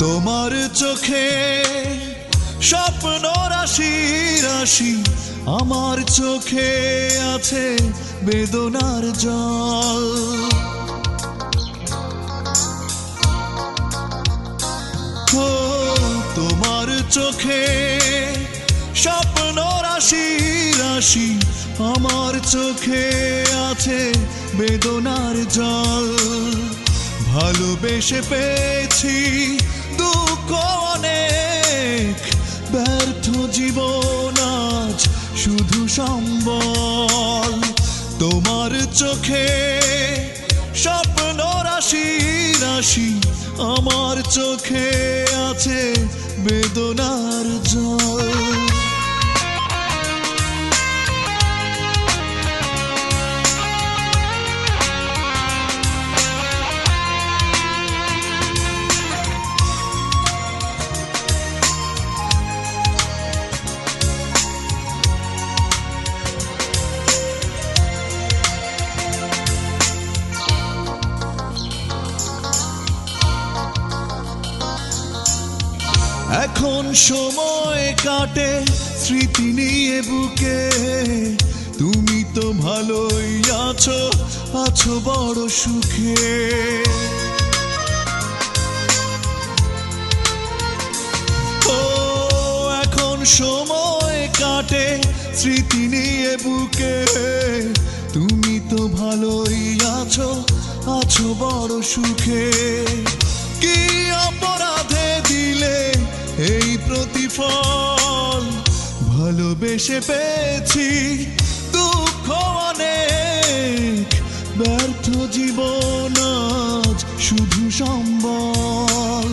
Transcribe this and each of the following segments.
তোমার চোখে স্বপ্ন রাশি রাশি আমার চোখে আছে বেদনার জল। তোমার চোখে স্বপ্ন রাশি রাশি আমার চোখে আছে বেদনার জল। ভালোবেসে পেয়েছি দুঃখ অনেক, ব্যর্থ জীবন আজ শুধু সম্বল। তোমার চোখে স্বপ্ন রাশি রাশি আমার চোখে আছে বেদনার জল। এখন সময় কাটে, স্মৃতি নিয়ে বুকে। তুমি তো ভালোই আছো আছো বড় সুখে। ও, এখন সময় কাটে, স্মৃতি নিয়ে বুকে। তুমি তো ভালোই আছো আছো বড় সুখে। কি অপরাধে প্রতিফল ভালোবেসে পেয়েছি দুঃখ অনেক। ব্যর্থ জীবন আজ শুধু সম্বল।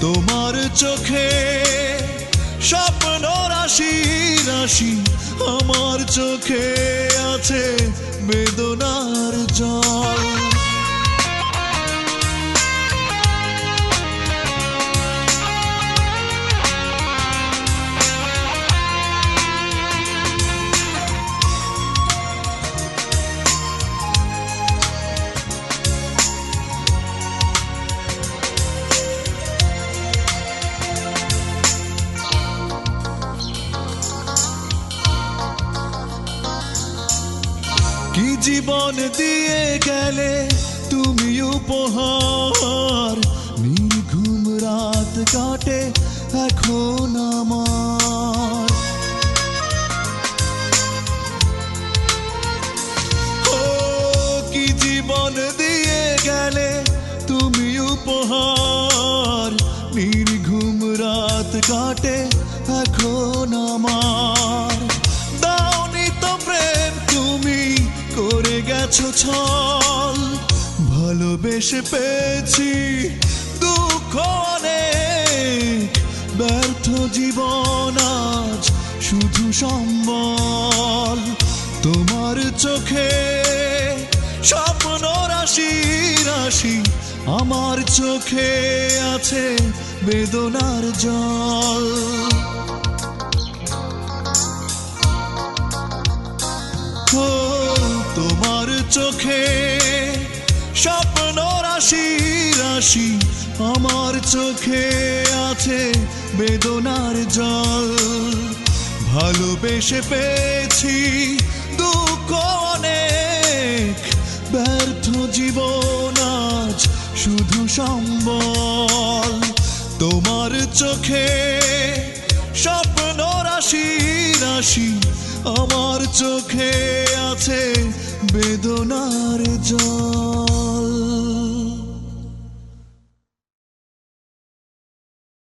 তোমার চোখে স্বপ্ন রাশি রাশি আমার চোখে আছে বেদনার জল। কি জীবন দিয়ে গেলে তুমি উপহার? নির্ঘুম রাত কাটে এখন আমার। কি জীবন দিয়ে গেলে তুমি উপহার? নির্ঘুম রাত কাটে গেছো ছল, ভালোবেসে পেয়েছি দুঃখ ব্যর্থ জীবন আজ শুধু সম্বল। তোমার চোখে স্বপ্ন রাশি রাশি আমার চোখে আছে বেদনার জল। রাশি, আমার চোখে আছে বেদনার জল। ভালোবেসে পেয়েছি দুঃখ অনেক, ব্যর্থ জীবন আজ শুধু সম্বল। তোমার চোখে স্বপ্ন রাশি রাশি, আমার চোখে আছে বেদনার জল।